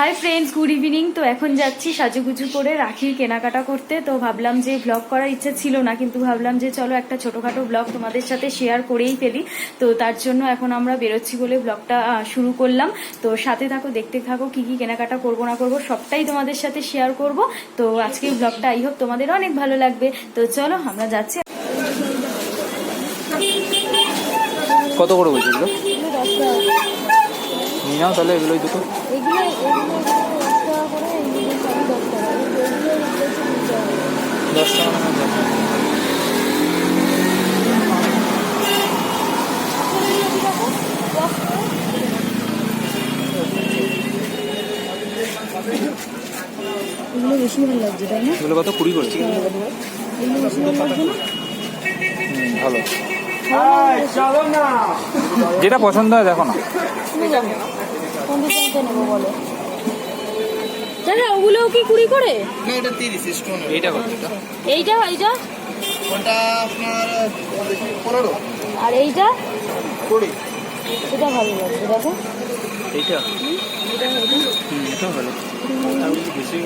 Hi friends good evening তো এখন যাচ্ছি সাজুগুজু করে রাখির কেনাকাটা করতে। তো ভাবলাম যে ব্লগ করার ইচ্ছা ছিল না, কিন্তু ভাবলাম যে চলো একটা ছোটোখাটো ব্লগ তোমাদের সাথে শেয়ার করেই ফেলি। তো তার জন্য এখন আমরা বেরোচ্ছি বলে ব্লগটা শুরু করলাম। তো সাথে থাকো, দেখতে থাকো কি কি কেনাকাটা করব না করব, সবটাই তোমাদের সাথে শেয়ার করব। তো আজকের ব্লগটা আই হোপ তোমাদের অনেক ভালো লাগবে। তো চলো, আমরা যাচ্ছি। কত করে বলছো এগুলো নিয়ে নাও তাহলে এগুলোই দুটো। দশ টাকা এগুলো বেশি ভালো লাগছে তাই না কত? কুড়ি করে। এগুলো বেশি ভালো লাগছে না। ভালো যেটা পছন্দ হয় দেখো না। কোন দোকানটা নেব বলো? দাদা ওগুলোও কি কুড়ি করে? না এটা তিরিশ স্টোন এইটা কত? এইটা? এইটা ওটা আপনার পনেরো। আর এইটা? কুড়ি। এটা ভালো লাগছে দেখো। এইটা? হুম ভালো। বেশি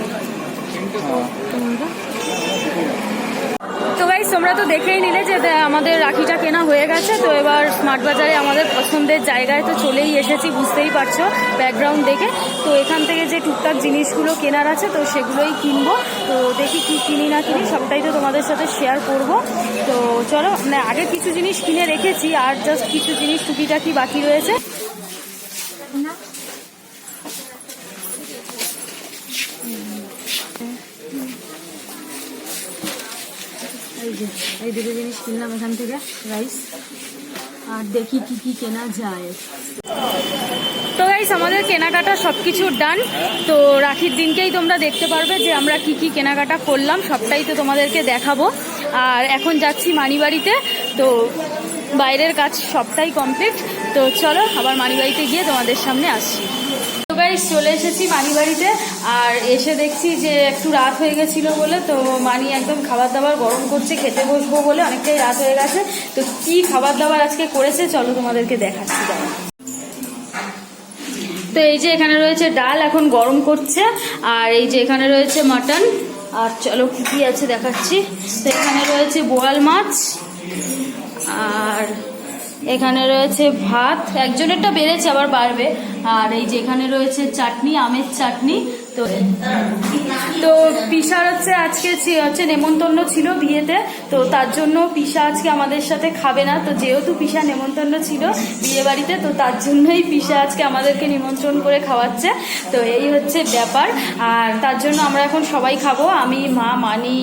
তো গাইস তোমরা তো দেখেই নিলে যে আমাদের রাখিটা কেনা হয়ে গেছে। তো এবার স্মার্ট বাজারে আমাদের পছন্দের জায়গায় তো চলেই এসেছি, বুঝতেই পারছ ব্যাকগ্রাউন্ড দেখে। তো এখান থেকে যে টুকটাক জিনিসগুলো কেনার আছে, তো সেগুলোই কিনবো। তো দেখি কি কিনি না কিনি, সবটাই তো তোমাদের সাথে শেয়ার করব। তো চলো মানে আগে কিছু জিনিস কিনে রেখেছি, আর জাস্ট কিছু জিনিস টুকিটাকি বাকি রয়েছে। এই দুটো জিনিস কিনলাম এখান থেকে রাইস আর দেখি কি কি কেনা যায়। তো গাইস আমাদের কেনাকাটা সব কিছু ডান তো রাখির দিনকেই তোমরা দেখতে পারবে যে আমরা কি কি কেনাকাটা করলাম, সবটাই তো তোমাদেরকে দেখাবো। আর এখন যাচ্ছি মানিবাড়িতে, তো বাইরের কাজ সবটাই কমপ্লিট তো চলো, আবার মানিবাড়িতে গিয়ে তোমাদের সামনে আসছি। তো গাইস চলে এসেছি মানি বাড়িতে আর এসে দেখছি যে একটু রাত হয়ে গেছিল বলে, তো মানি একদম খাবার দাবার গরম করছে, খেতে বসবো বলে অনেকটাই রাত হয়ে গেছে তো কি খাবার দাবার আজকে করেছে, চলো তোমাদেরকে দেখাচ্ছি দাঁড়াও। তো এই যে এখানে রয়েছে ডাল, এখন গরম করছে, আর এই যে এখানে রয়েছে মাটন, আর চলো কি কি আছে দেখাচ্ছি তো এখানে রয়েছে বোয়াল মাছ, আর এখানে রয়েছে ভাত। একজনেরটা বেড়েছে, আবার বাড়বে। আর এই যে এখানে রয়েছে চাটনি, আমের চাটনি। তো তো পিসার হচ্ছে আজকে হচ্ছে নেমন্তন্ন ছিল বিয়েতে, তো তার জন্য পিসা আজকে আমাদের সাথে খাবে না। তো যেহেতু পিসা নেমন্তন্ন ছিল বিয়ে বাড়িতে তো তার জন্যই পিসা আজকে আমাদেরকে নিমন্ত্রণ করে খাওয়াচ্ছে। তো এই হচ্ছে ব্যাপার। আর তার জন্য আমরা এখন সবাই খাব। আমি, মা, মানি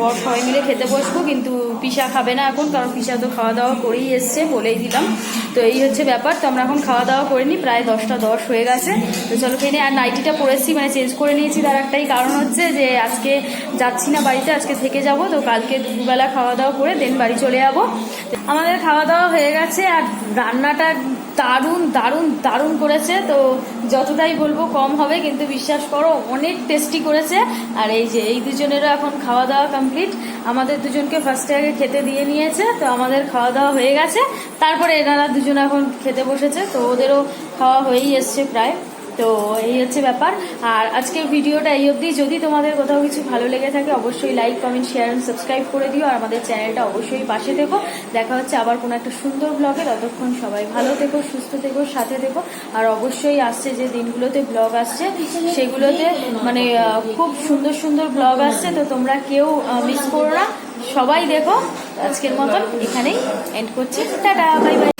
বর সবাই মিলে খেতে বসবো, কিন্তু পিসা খাবে না এখন, কারণ পিসা তো খাওয়া দাওয়া করেই এসছে বলেই দিলাম। তো এই হচ্ছে ব্যাপার। তো আমরা এখন খাওয়া দাওয়া করিনি প্রায় দশটা দশ হয়ে গেছে। তো চলো খেয়ে। আর নাইটিটা পরেছি মানে চেঞ্জ করে নিয়েছি তার একটাই কারণ। হচ্ছে যে আজকে যাচ্ছি না বাড়িতে, আজকে থেকে যাব, তো কালকে দুপুরবেলা খাওয়া দাওয়া করে দেন বাড়ি চলে যাব। আমাদের খাওয়া দাওয়া হয়ে গেছে আর রান্নাটা দারুণ দারুণ দারুণ করেছে। তো যতটাই বলব কম হবে, কিন্তু বিশ্বাস করো, অনেক টেস্টি করেছে। আর এই যে, এই দুজনেরও এখন খাওয়া দাওয়া কমপ্লিট আমাদের দুজনকে ফার্স্টে আগে খেতে দিয়ে নিয়েছে, তো আমাদের খাওয়া দাওয়া হয়ে গেছে। তারপরে এনারা দুজন এখন খেতে বসেছে, তো ওদেরও খাওয়া হয়েই এসছে প্রায়। তো এই হচ্ছে ব্যাপার। আর আজকের ভিডিওটা এই অবধি। যদি তোমাদের কোথাও কিছু ভালো লেগে থাকে, অবশ্যই like comment share and subscribe করে দিও। আর আমাদের চ্যানেলটা অবশ্যই পাশে থেকো। দেখা হচ্ছে আবার কোনো একটা সুন্দর ব্লগে ততক্ষণ সবাই ভালো থেকো, সুস্থ থেকো, সাথে থেকো। আর অবশ্যই আসছে যে দিনগুলোতে ব্লগ আসছে, সেগুলোতে মানে খুব সুন্দর সুন্দর ব্লগ আসছে। তো তোমরা কেউ মিস করো না। সবাই দেখো। আজকের মতন এখানেই এন্ড করছি। Tata bye bye